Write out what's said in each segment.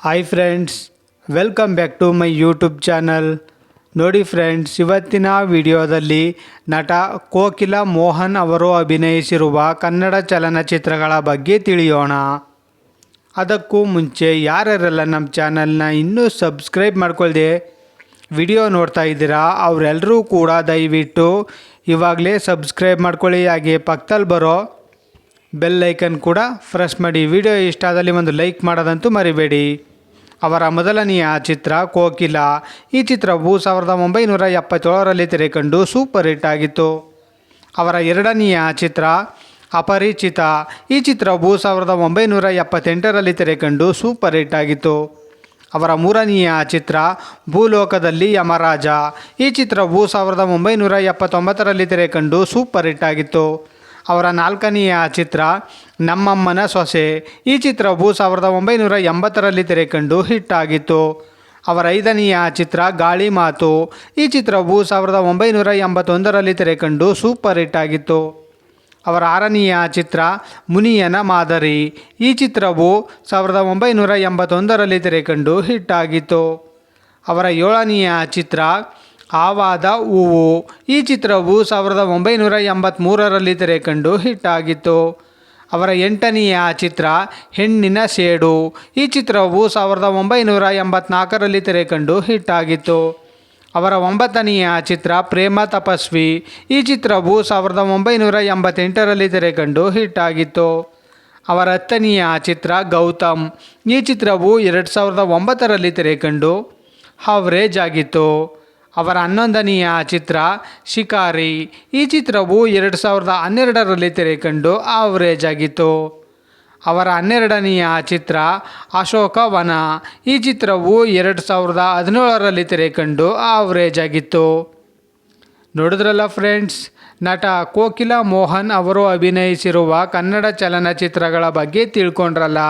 Hi friends welcome back to my YouTube channel ನೋಡಿ friends ಇವತ್ತಿನ ವಿಡಿಯೋದಲ್ಲಿ ನಟ ಕೋಕಿಲ ಮೋಹನ್ ಅವರು ಅಭಿನಯಿಸಿರುವ ಕನ್ನಡ ಚಲನಚಿತ್ರಗಳ ಬಗ್ಗೆ ತಿಳಿಯೋಣ. ಅದಕ್ಕೂ ಮುಂಚೆ ಯಾರ್ಯಾರೆಲ್ಲ ನಮ್ಮ ಚಾನಲ್ನ ಇನ್ನೂ ಸಬ್ಸ್ಕ್ರೈಬ್ ಮಾಡ್ಕೊಳ್ದೆ ವಿಡಿಯೋ ನೋಡ್ತಾ ಇದ್ದೀರಾ ಅವರೆಲ್ಲರೂ ಕೂಡ ದಯವಿಟ್ಟು ಇವಾಗಲೇ ಸಬ್ಸ್ಕ್ರೈಬ್ ಮಾಡ್ಕೊಳ್ಳಿ, ಹಾಗೆ ಪಕ್ಕದಲ್ಲಿ ಬರೋ ಬೆಲ್ ಐಕನ್ ಕೂಡ ಪ್ರೆಸ್ ಮಾಡಿ. ವಿಡಿಯೋ ಇಷ್ಟ ಆದಲ್ಲಿ ಒಂದು ಲೈಕ್ ಮಾಡೋದಂತೂ ಮರಿಬೇಡಿ. ಅವರ ಮೊದಲನೆಯ ಚಿತ್ರ ಕೋಕಿಲ. ಈ ಚಿತ್ರವು ಸಾವಿರದ ಒಂಬೈನೂರ ಎಪ್ಪತ್ತೇಳರಲ್ಲಿ ತೆರೆಕಂಡು ಸೂಪರ್ ಹಿಟ್ ಆಗಿತ್ತು. ಅವರ ಎರಡನೆಯ ಚಿತ್ರ ಅಪರಿಚಿತ. ಈ ಚಿತ್ರವು ಸಾವಿರದ ಒಂಬೈನೂರ ಎಪ್ಪತ್ತೆಂಟರಲ್ಲಿ ತೆರೆಕಂಡು ಸೂಪರ್ ಹಿಟ್ ಆಗಿತ್ತು. ಅವರ ಮೂರನೆಯ ಚಿತ್ರ ಭೂಲೋಕದಲ್ಲಿ ಯಮರಾಜ. ಈ ಚಿತ್ರವು ಸಾವಿರದ ಒಂಬೈನೂರ ಎಪ್ಪತ್ತೊಂಬತ್ತರಲ್ಲಿ ತೆರೆಕಂಡು ಸೂಪರ್ ಹಿಟ್ ಆಗಿತ್ತು. ಅವರ ನಾಲ್ಕನೆಯ ಚಿತ್ರ ನಮ್ಮಮ್ಮನ ಸೊಸೆ. ಈ ಚಿತ್ರವು ಸಾವಿರದ ಒಂಬೈನೂರ ಎಂಬತ್ತರಲ್ಲಿ ತೆರೆಕಂಡು ಹಿಟ್ ಆಗಿತ್ತು. ಅವರ ಐದನೆಯ ಚಿತ್ರ ಗಾಳಿ ಮಾತು. ಈ ಚಿತ್ರವು ಸಾವಿರದ ಒಂಬೈನೂರ ಎಂಬತ್ತೊಂದರಲ್ಲಿ ತೆರೆಕಂಡು ಸೂಪರ್ ಹಿಟ್ ಆಗಿತ್ತು. ಅವರ ಆರನೆಯ ಚಿತ್ರ ಮುನಿಯನ ಮಾದರಿ. ಈ ಚಿತ್ರವು ಸಾವಿರದ ಒಂಬೈನೂರ ಎಂಬತ್ತೊಂದರಲ್ಲಿ ತೆರೆಕಂಡು ಹಿಟ್ ಆಗಿತ್ತು. ಅವರ ಏಳನೆಯ ಚಿತ್ರ ಆವಾದ ಹೂವು ಈ ಚಿತ್ರವು ಸಾವಿರದ ಒಂಬೈನೂರ ಎಂಬತ್ತ್ಮೂರರಲ್ಲಿ ತೆರೆಕಂಡು ಹಿಟ್ ಆಗಿತ್ತು. ಅವರ ಎಂಟನೆಯ ಚಿತ್ರ ಹೆಣ್ಣಿನ ಸೇಡು. ಈ ಚಿತ್ರವು ಸಾವಿರದ ಒಂಬೈನೂರ ಎಂಬತ್ನಾಲ್ಕರಲ್ಲಿ ತೆರೆಕಂಡು ಹಿಟ್ ಆಗಿತ್ತು. ಅವರ ಒಂಬತ್ತನೆಯ ಚಿತ್ರ ಪ್ರೇಮ ತಪಸ್ವಿ. ಈ ಚಿತ್ರವು ಸಾವಿರದ ಒಂಬೈನೂರ ಎಂಬತ್ತೆಂಟರಲ್ಲಿ ತೆರೆಕಂಡು ಹಿಟ್ ಆಗಿತ್ತು. ಅವರ ಹತ್ತನೆಯ ಚಿತ್ರ ಗೌತಮ್. ಈ ಚಿತ್ರವು ಎರಡು ಸಾವಿರದ ಒಂಬತ್ತರಲ್ಲಿ ತೆರೆಕಂಡು ಹವ್ರೇಜ್ ಆಗಿತ್ತು. ಅವರ ಹನ್ನೊಂದನೆಯ ಚಿತ್ರ ಶಿಕಾರಿ. ಈ ಚಿತ್ರವು ಎರಡು ಸಾವಿರದ ಹನ್ನೆರಡರಲ್ಲಿ ತೆರೆಕಂಡು ಆವರೇಜ್ ಆಗಿತ್ತು ಅವರ ಹನ್ನೆರಡನೆಯ ಚಿತ್ರ ಅಶೋಕವನ. ಈ ಚಿತ್ರವು ಎರಡು ಸಾವಿರದ ಹದಿನೇಳರಲ್ಲಿ ತೆರೆಕಂಡು ಆವರೇಜ್ ಆಗಿತ್ತು ನೋಡಿದ್ರಲ್ಲ ಫ್ರೆಂಡ್ಸ್, ನಟ ಕೋಕಿಲ ಮೋಹನ್ ಅವರು ಅಭಿನಯಿಸಿರುವ ಕನ್ನಡ ಚಲನಚಿತ್ರಗಳ ಬಗ್ಗೆ ತಿಳ್ಕೊಂಡ್ರಲ್ಲ.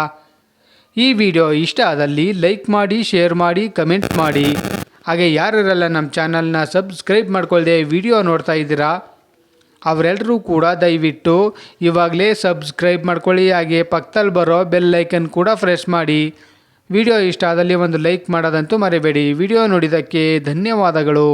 ಈ ವಿಡಿಯೋ ಇಷ್ಟ ಆದಲ್ಲಿ ಲೈಕ್ ಮಾಡಿ, ಶೇರ್ ಮಾಡಿ, ಕಮೆಂಟ್ ಮಾಡಿ. ಹಾಗೆ ಯಾರಿರಲ್ಲ ನಮ್ಮ ಚಾನಲ್ನ ಸಬ್ಸ್ಕ್ರೈಬ್ ಮಾಡ್ಕೊಳ್ದೆ ವಿಡಿಯೋ ನೋಡ್ತಾ ಇದ್ದೀರಾ ಅವರೆಲ್ಲರೂ ಕೂಡ ದಯವಿಟ್ಟು ಇವಾಗಲೇ ಸಬ್ಸ್ಕ್ರೈಬ್ ಮಾಡ್ಕೊಳ್ಳಿ, ಹಾಗೆ ಪಕ್ಕದಲ್ಲಿ ಬರೋ ಬೆಲ್ ಐಕನ್ ಕೂಡ ಫ್ರೆಶ್ ಮಾಡಿ. ವಿಡಿಯೋ ಇಷ್ಟ ಆದಲ್ಲಿ ಒಂದು ಲೈಕ್ ಮಾಡೋದಂತೂ ಮರಿಬೇಡಿ. ವಿಡಿಯೋ ನೋಡಿದ್ದಕ್ಕೆ ಧನ್ಯವಾದಗಳು.